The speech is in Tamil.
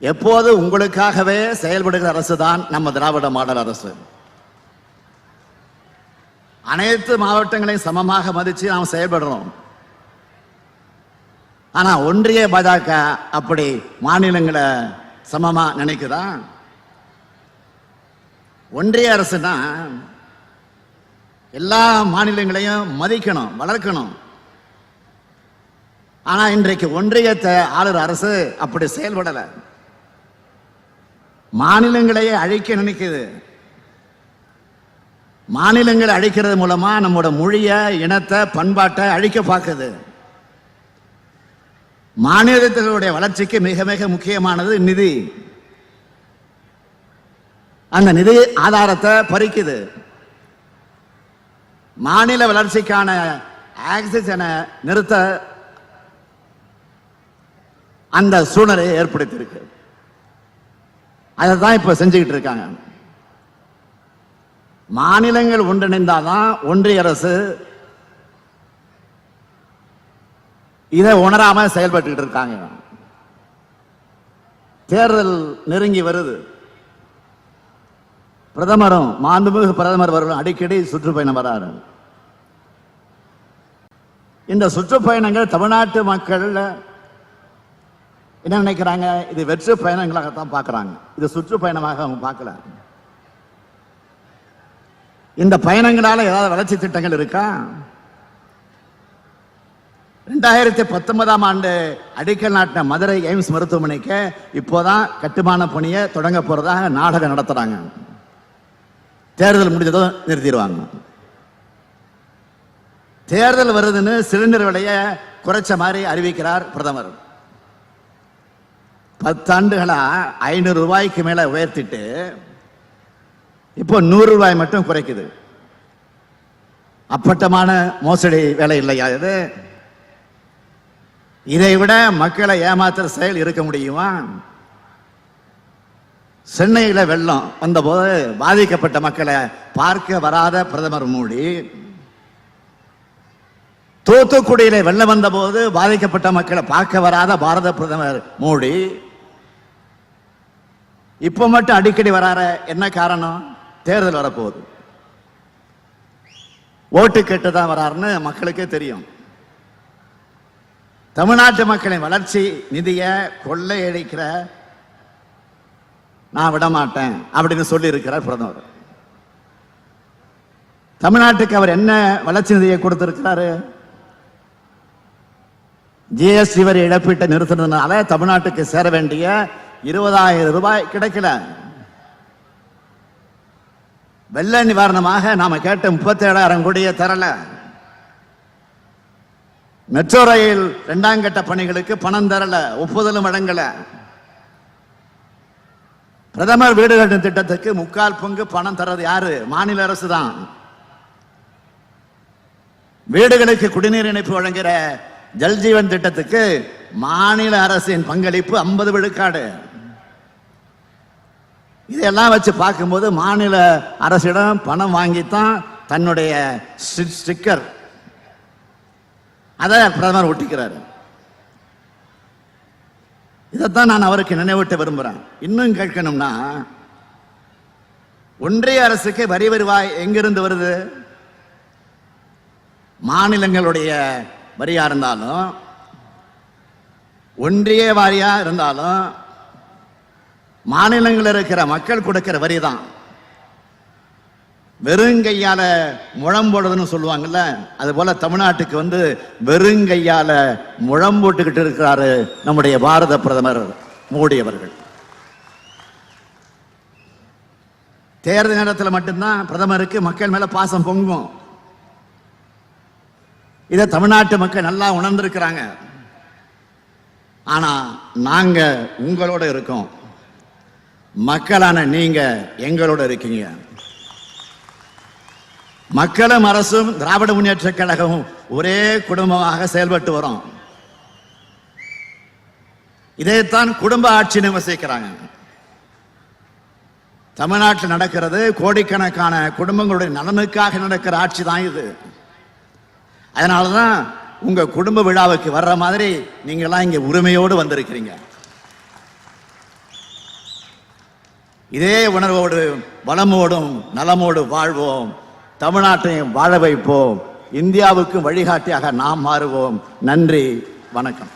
எப்போது உங்களுக்காகவே செயல்படுகிற அரசு தான் நம்ம திராவிட மாடல் அரசு. அனைத்து மாவட்டங்களையும் சமமாக மதித்து நாம் செயல்படுறோம். ஆனா ஒன்றிய பாஜக அப்படி மாநிலங்களை சமமா நினைக்குதா? ஒன்றிய அரசுனா எல்லா மாநிலங்களையும் மதிக்கணும் வளர்க்கணும். ஆனா இன்றைக்கு ஒன்றியத்தை ஆளுற அரசு அப்படி செயல்படலை. மாநிலங்களையே அழிக்க நினைக்குது. மாநிலங்களை அழிக்கிறது மூலமா நம்மோட மொழிய இனத்தை பண்பாட்டை அழிக்க பார்க்குது. மாநிலத்தினுடைய வளர்ச்சிக்கு மிக மிக முக்கியமானது நிதி. அந்த நிதி ஆதாரத்தை பறிக்குது. மாநில வளர்ச்சிக்கான ஆக்சிஜனை நிறுத்த அந்த சூழ்நிலையை ஏற்படுத்தியிருக்கு. அதை தான் இப்ப செஞ்சுக்கிட்டு இருக்காங்க. மாநிலங்கள் ஒன்றிணைந்தாதான் ஒன்றிய அரசு இதை உணராம செயல்பட்டு இருக்காங்க. தேர்தல் நெருங்கி வருது. பிரதமரும் மாண்புமிகு பிரதமர் அவர்களும் அடிக்கடி சுற்றுப்பயணம் வராரு. இந்த சுற்றுப்பயணங்கள் தமிழ்நாட்டு மக்கள் என்ன நினைக்கிறாங்க? இது வெற்று பயணங்களாகத்தான் பார்க்குறாங்க. இது சுற்றுப்பயணமாக அவங்க பார்க்கல. இந்த பயணங்களால ஏதாவது வளர்ச்சி திட்டங்கள் இருக்கா? ரெண்டாயிரத்தி பத்தொன்பதாம் ஆண்டு அடிக்கல் நாட்டின மதுரை எய்ம்ஸ் மருத்துவமனைக்கு இப்போதான் கட்டுமான பணியை தொடங்க போறதாக நாடகம் நடத்துறாங்க. தேர்தல் முடிஞ்சதும் நிறுத்திடுவாங்க. தேர்தல் வருதுன்னு சிலிண்டர் விலையை குறைச்ச மாதிரி அறிவிக்கிறார் பிரதமர். பத்தாண்டுகளா ஐநூறு ரூபாய்க்கு மேல உயர்த்திட்டு இப்போ நூறு ரூபாய் மட்டும் குறைக்குது. அப்பட்டமான மோசடி வேலை இல்லையா இது இதை விட மக்களை ஏமாத்துற செயல் இருக்க முடியுமா? சென்னையில் வெள்ளம் வந்தபோது பாதிக்கப்பட்ட மக்களை பார்க்க வராத பிரதமர் மோடி தூத்துக்குடியில வெள்ளம் வந்தபோது பாதிக்கப்பட்ட மக்களை பார்க்க வராத பாரத பிரதமர் மோடி இப்ப மட்டும் அடிக்கடி வரார என்ன காரணம்? தேர்தல் வரப்போகுது. ஓட்டு கேட்டு தான் வராருன்னு மக்களுக்கே தெரியும். தமிழ்நாட்டு மக்களின் வளர்ச்சி நிதியை கொள்ளையடிக்கிற நான் விட மாட்டேன் அப்படின்னு சொல்லி இருக்கிறார் பிரதமர். தமிழ்நாட்டுக்கு அவர் என்ன வளர்ச்சி நிதியை கொடுத்திருக்கிறாரு? ஜிஎஸ்டி வரி இழப்பீட்டை நிறுத்தினதுனால தமிழ்நாட்டுக்கு சேர வேண்டிய இருபதாயிரம் ரூபாய் கிடைக்கல. வெள்ள நிவாரணமாக நாம கேட்ட முப்பத்தேழாயிரம் கோடியை தரல. மெட்ரோ ரயில் இரண்டாம் கட்ட பணிகளுக்கு பணம் தரல ஒப்புதலும் வழங்கல. பிரதமர் வீடு கட்டும் திட்டத்துக்கு முக்கால் பங்கு பணம் தர்றது யாரு? மாநில அரசு தான் வீடுகளுக்கு குடிநீர் இணைப்பு வழங்குகிற ஜல்ஜீவன் திட்டத்துக்கு மாநில அரசின் பங்களிப்பு ஐம்பது விழுக்காடு. இதையெல்லாம் வச்சு பார்க்கும்போது மாநில அரசிடம் பணம் வாங்கித்தான் தன்னுடைய ஸ்டி- ஸ்டிக்கர். அதை பிரதமர் ஒட்டிக்கிறாரு. இதைத்தான் நான் அவருக்கு நினைவூட்ட விரும்புகிறேன் இன்னும் கேட்கணும்னா ஒன்றிய அரசுக்கு வரி வருவாய் எங்கிருந்து வருது? மாநிலங்களுடைய வரியா இருந்தாலும் ஒன்றிய வாரியா இருந்தாலும் மாநிலங்களில் இருக்கிற மக்கள் கொடுக்கிற வரி தான். வெறுங்கையால முழம் போடுறதுன்னு சொல்லுவாங்கல்ல அது போல தமிழ்நாட்டுக்கு வந்து வெறுங்கையால முழம் போட்டுக்கிட்டு இருக்கிறாரு நம்முடைய பாரத பிரதமர் மோடி அவர்கள். தேர்தல் நேரத்தில் மட்டும்தான் பிரதமருக்கு மக்கள் மேல பாசம் பொங்கும். இதை தமிழ்நாட்டு மக்கள் நல்லா உணர்ந்திருக்கிறாங்க. ஆனா நாங்க உங்களோட இருக்கோம். மக்களான நீங்க எங்களோட இருக்கீங்க. மக்களும் அரசும் திராவிட முன்னேற்ற கழகமும் ஒரே குடும்பமாக செயல்பட்டு வரோம். இதைத்தான் குடும்ப ஆட்சி விமர்சிக்கிறாங்க. தமிழ்நாட்டில் நடக்கிறது கோடிக்கணக்கான குடும்பங்களுடைய நலனுக்காக நடக்கிற ஆட்சி தான் இது. அதனாலதான் உங்க குடும்ப விழாவுக்கு வர்ற மாதிரி நீங்க எல்லாம் இங்க உரிமையோடு வந்திருக்கிறீங்க. இதே உணர்வோடு வளமோடும் நலமோடு வாழ்வோம். தமிழ்நாட்டையும் வாழ வைப்போம். இந்தியாவுக்கு வழிகாட்டியாக நாம் மாறுவோம். நன்றி வணக்கம்.